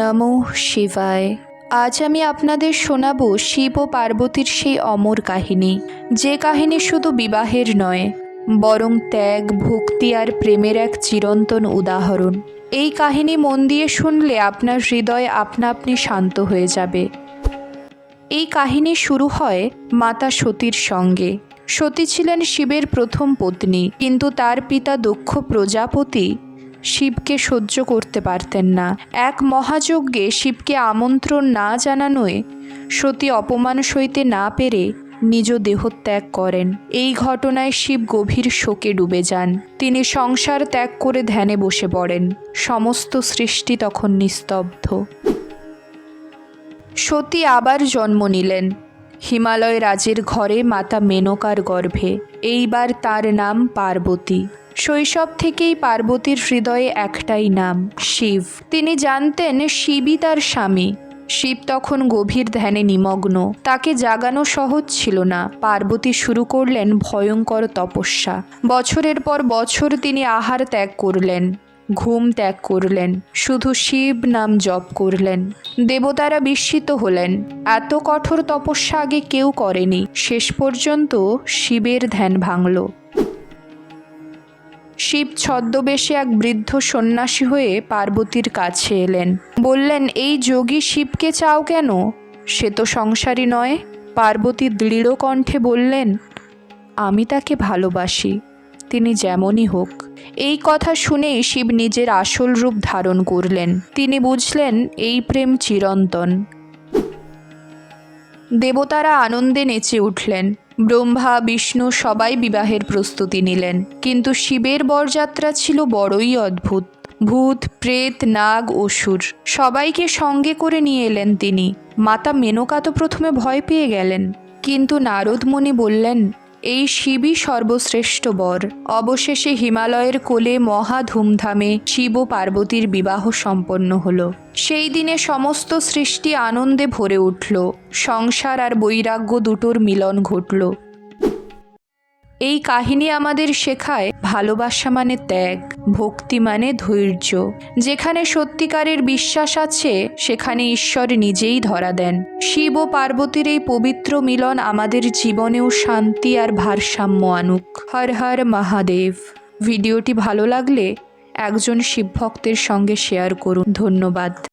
নমঃ শিবায়। আজ আমি আপনাদের শোনাবো শিব ও পার্বতীর সেই অমর কাহিনী। যে কাহিনী শুধু বিবাহের নয়, বরং ত্যাগ, ভক্তি আর প্রেমের এক চিরন্তন উদাহরণ। এই কাহিনী মন দিয়ে শুনলে আপনার হৃদয় আপনা আপনি শান্ত হয়ে যাবে। এই কাহিনী শুরু হয় মাতা সতীর সঙ্গে। সতী ছিলেন শিবের প্রথম পত্নী, কিন্তু তার পিতা দক্ষ প্রজাপতি শিবকে সহ্য করতে পারতেন না। এক মহাযজ্ঞে শিবকে আমন্ত্রণ না জানানোয় সতী অপমান সইতে না পেরে নিজ দেহত্যাগ করেন। এই ঘটনায় শিব গভীর শোকে ডুবে যান। তিনি সংসার ত্যাগ করে ধ্যানে বসে পড়েন। সমস্ত সৃষ্টি তখন নিস্তব্ধ। সতী আবার জন্ম নিলেন। হিমালয় রাজের ঘরে মাতা মেনকার গর্ভে। এইবার তার নাম পার্বতী। শৈশব থেকেই পার্বতীর হৃদয়ে একটাই নাম, শিব। তিনি জানতেন শিবই তার স্বামী। শিব তখন গভীর ধ্যানে নিমগ্ন। তাকে জাগানো সহজ ছিল না। পার্বতী শুরু করলেন ভয়ঙ্কর তপস্যা। বছরের পর বছর তিনি আহার ত্যাগ করলেন, ঘুম ত্যাগ করলেন, শুধু শিব নাম জপ করলেন। দেবতারা বিস্মিত হলেন। এত কঠোর তপস্যা আগে কেউ করেনি। শেষ পর্যন্ত শিবের ধ্যান ভাঙল। শিব ছদ্মবেশে এক বৃদ্ধ সন্ন্যাসী হয়ে পার্বতীর কাছে এলেন। বললেন, এই যোগী শিবকে চাও কেন? সে তো সংসারী নয়। পার্বতী দৃঢ় কণ্ঠে বললেন, আমি তাকে ভালোবাসি, তিনি যেমনই হোক। এই কথা শুনেই শিব নিজের আসল রূপ ধারণ করলেন। তিনি বুঝলেন, এই প্রেম চিরন্তন। দেবতারা আনন্দে নেচে উঠলেন। ব্রহ্মা, বিষ্ণু সবাই বিবাহের প্রস্তুতি নিলেন। কিন্তু শিবের বরযাত্রা ছিল বড়ই অদ্ভুত। ভূত, প্রেত, নাগ, অসুর সবাইকে সঙ্গে করে নিয়ে এলেন তিনি। মাতা মেনকা তো প্রথমে ভয় পেয়ে গেলেন। কিন্তু নারদমণি বললেন এই শিবই সর্বশ্রেষ্ঠ বর। অবশেষে হিমালয়ের কোলে মহা ধুমধামে শিব পার্বতীর বিবাহ সম্পন্ন হল। সেই দিনে সমস্ত সৃষ্টি আনন্দে ভরে উঠল। সংসার আর বৈরাগ্য দুটোর মিলন ঘটল। এই কাহিনী আমাদের শেখায় ভালোবাসা মানে ত্যাগ, ভক্তি মানে ধৈর্য। যেখানে সত্যিকারের বিশ্বাস আছে, সেখানে ঈশ্বর নিজেই ধরা দেন। শিব ও পার্বতীর এই পবিত্র মিলন আমাদের জীবনেও শান্তি আর ভারসাম্য আনুক। হর হর মহাদেব। ভিডিওটি ভালো লাগলে একজন শিবভক্তের সঙ্গে শেয়ার করুন। ধন্যবাদ।